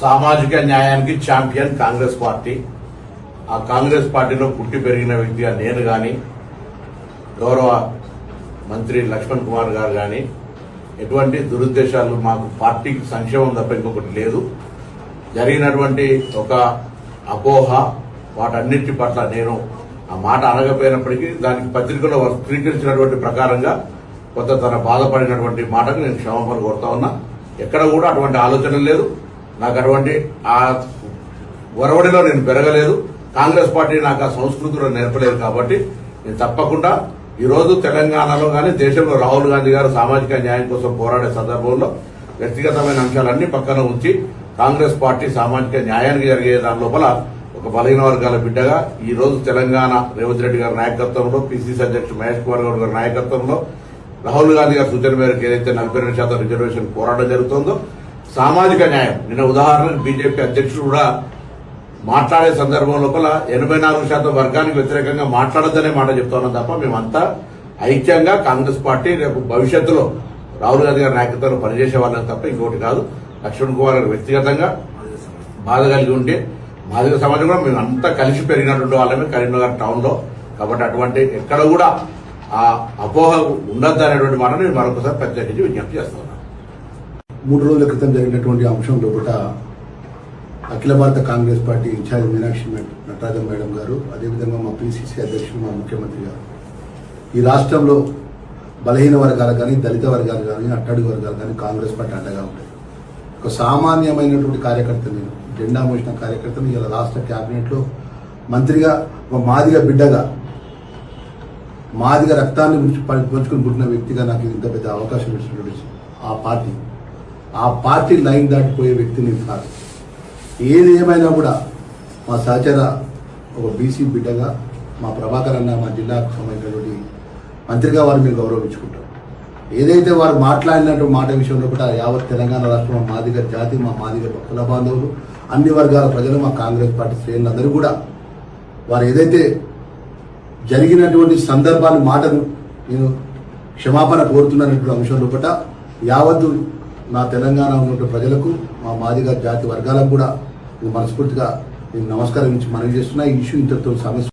సామాజిక న్యాయానికి champion Congress party. ఆ కాంగ్రెస్ పార్టీలో పుట్టి పెరిగిన వ్యక్తిగా నేను గాని గౌరవ మంత్రి లక్ష్మణ్ కుమార్ గారు కానీ ఎటువంటి దురుద్దేశాలు మాకు పార్టీకి సంక్షేమం తప్ప ఇంకొకటి లేదు. జరిగినటువంటి ఒక అపోహ వాటన్నిటి పట్ల నేను ఆ మాట అనగపోయినప్పటికీ దానికి పత్రికలో స్వీకరించినటువంటి ప్రకారంగా కొంత తన బాధపడినటువంటి మాటకు నేను క్షమాపణ కోరుతా ఉన్నా. ఎక్కడ కూడా అటువంటి ఆలోచన లేదు. నాకు అటువంటి ఆ ఒరవడిలో నేను పెరగలేదు. కాంగ్రెస్ పార్టీ నాకు ఆ సంస్కృతిలో నేర్పలేదు కాబట్టి నేను తప్పకుండా ఈరోజు తెలంగాణలో కానీ దేశంలో రాహుల్ గాంధీ గారు సామాజిక న్యాయం కోసం పోరాడే సందర్భంలో వ్యక్తిగతమైన అంశాలన్నీ పక్కన ఉంచి కాంగ్రెస్ పార్టీ సామాజిక న్యాయానికి జరిగే దాని లోపల ఒక బలహీన వర్గాల బిడ్డగా ఈ రోజు తెలంగాణ రేవంత్ రెడ్డి గారి నాయకత్వంలో పిసిసి అధ్యక్షుడు మహేష్ కుమార్ గౌడ్ గారి నాయకత్వంలో రాహుల్ గాంధీ గారి సూచన మేరకు ఏదైతే నలభై రెండు శాతం రిజర్వేషన్ పోరాటం జరుగుతుందో సామాజిక న్యాయం. నిన్న ఉదాహరణకు బీజేపీ అధ్యక్షుడు కూడా మాట్లాడే సందర్భం లోపల ఎనభై నాలుగు శాతం వర్గానికి వ్యతిరేకంగా మాట్లాడద్దనే మాట చెప్తున్నాం తప్ప మేమంతా ఐక్యంగా కాంగ్రెస్ పార్టీ రేపు భవిష్యత్తులో రాహుల్ గాంధీ గారి నాయకత్వంలో పనిచేసే వాళ్ళని తప్ప ఇంకోటి కాదు. లక్ష్మణ్ కుమార్ గారు వ్యక్తిగతంగా బాధ కలిగి ఉంటే మాదిక సమాజం కూడా మేము అంతా కలిసి పెరిగినటువంటి వాళ్ళమే కరీంనగర్ టౌన్లో. కాబట్టి అటువంటి ఎక్కడ కూడా ఆ అపోహ ఉండద్దు అనేటువంటి మాట నేను మరొకసారి ప్రత్యేకించి విజ్ఞప్తి చేస్తాను మూడు రోజుల క్రితం జరిగినటువంటి అంశం లోపల అఖిల భారత Congress party in-charge Meenakshi Natarajan madam గారు అదేవిధంగా మా పిసిసి అధ్యక్షులు మా ముఖ్యమంత్రి గారు. ఈ రాష్ట్రంలో బలహీన వర్గాలు కానీ దళిత వర్గాలు కానీ అట్టడుగు వర్గాలు కానీ కాంగ్రెస్ పార్టీ అండగా ఉంటాయి. ఒక సామాన్యమైనటువంటి కార్యకర్త నేను జెండా మోసిన కార్యకర్తను ఇలా రాష్ట్ర క్యాబినెట్లో మంత్రిగా ఒక మాదిగా బిడ్డగా మాదిగా రక్తాన్ని పంచుకుని పుట్టిన వ్యక్తిగా నాకు ఇంత పెద్ద అవకాశం ఇచ్చినటువంటి ఆ పార్టీ ఆ పార్టీ లైన్ దాటిపోయే వ్యక్తిని కాదు. ఏది ఏమైనా కూడా మా సహచర ఒక బీసీ బిడ్డగా మా ప్రభాకర్ అన్న మా జిల్లాకు సంబంధించినటువంటి మంత్రిగా వారు మీరు గౌరవించుకుంటారు ఏదైతే వారు మాట్లాడినట్టు మాట విషయంలో కూడా యావత్ తెలంగాణ రాష్ట్రం మాదిగ జాతి మా మాదిగ భక్తుల బాంధవులు అన్ని వర్గాల ప్రజలు మా కాంగ్రెస్ పార్టీ శ్రేణులందరూ కూడా వారు ఏదైతే జరిగినటువంటి సందర్భాన్ని మాటను నేను క్షమాపణ కోరుతున్నటువంటి అంశంలో కూడా యావత్తు నా తెలంగాణ ఉన్నటువంటి ప్రజలకు మా మాదిగా జాతి వర్గాలకు కూడా మనస్ఫూర్తిగా నేను నమస్కారం ఇచ్చి మనవి చేస్తున్నా. ఈ ఇష్యూ ఇంతటితో సమస్య